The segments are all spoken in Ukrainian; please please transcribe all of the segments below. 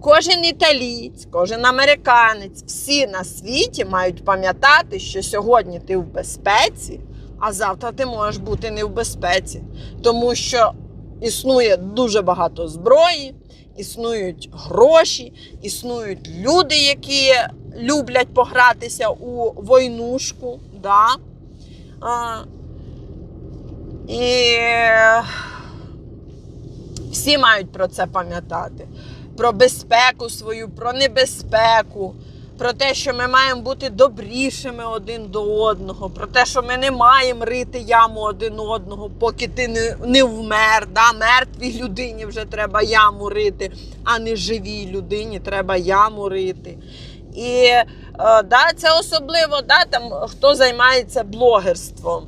Кожен італієць, кожен американець, всі на світі мають пам'ятати, що сьогодні ти в безпеці, а завтра ти можеш бути не в безпеці. Тому що існує дуже багато зброї, існують гроші, існують люди, які люблять погратися у войнушку. Да? А, і всі мають про це пам'ятати. Про безпеку свою, про небезпеку, про те, що ми маємо бути добрішими один до одного, про те, що ми не маємо рити яму один одного, поки ти не, не вмер. Да? Мертвій людині вже треба яму рити, а не живій людині треба яму рити. І е, да, це особливо да, там, хто займається блогерством.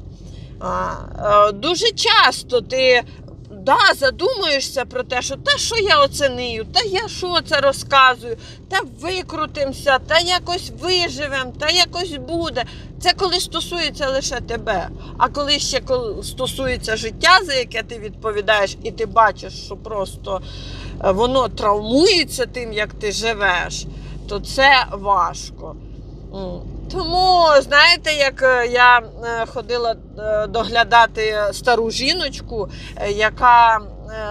Е, дуже часто ти да, задумуєшся про те, що та що я оцінию, та я що це розказую, та викрутимося, та якось виживемо, та якось буде. Це коли стосується лише тебе. А коли ще стосується життя, за яке ти відповідаєш, і ти бачиш, що просто е, воно травмується тим, як ти живеш, то це важко. Тому, знаєте, як е, я е, ходила е, доглядати стару жіночку, яка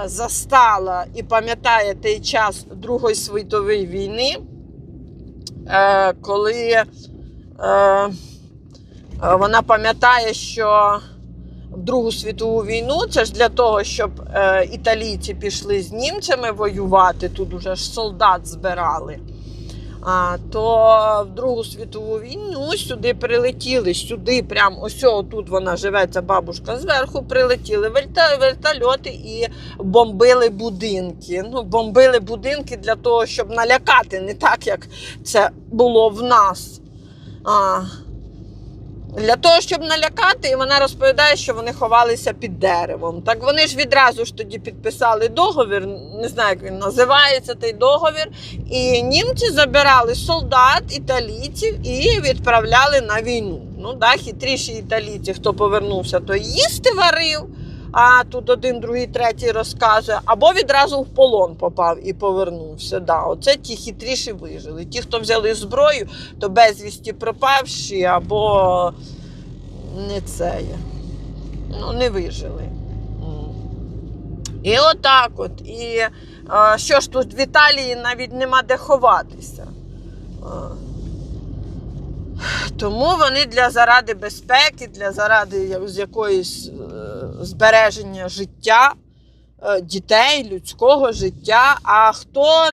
застала і пам'ятає той час Другої світової війни, коли вона пам'ятає, що в Другу світову війну це ж для того, щоб італійці пішли з німцями воювати, тут уже ж солдат збирали. А, то в Другу світову війну сюди прилетіли, сюди, прям ось тут вона живе, ця бабушка зверху, прилетіли вертольоти і бомбили будинки. Ну, бомбили будинки для того, щоб налякати, не так, як це було в нас. А, для того, щоб налякати, і вона розповідає, що вони ховалися під деревом. Так вони ж відразу ж тоді підписали договір, не знаю, як він називається той договір. І німці забирали солдат, італійців і відправляли на війну. Ну, да, хитріші італійці, хто повернувся, то їсти варив. А тут один, другий, третій розказує, або відразу в полон попав і повернувся. Да, оце ті хитріші вижили. Ті, хто взяли зброю, то безвісті пропавші, або не це є. Ну, не вижили. І отак от. І що ж тут в Італії навіть нема де ховатися. Тому вони для заради безпеки, для заради з якоїсь е, збереження життя е, дітей, людського життя. А хто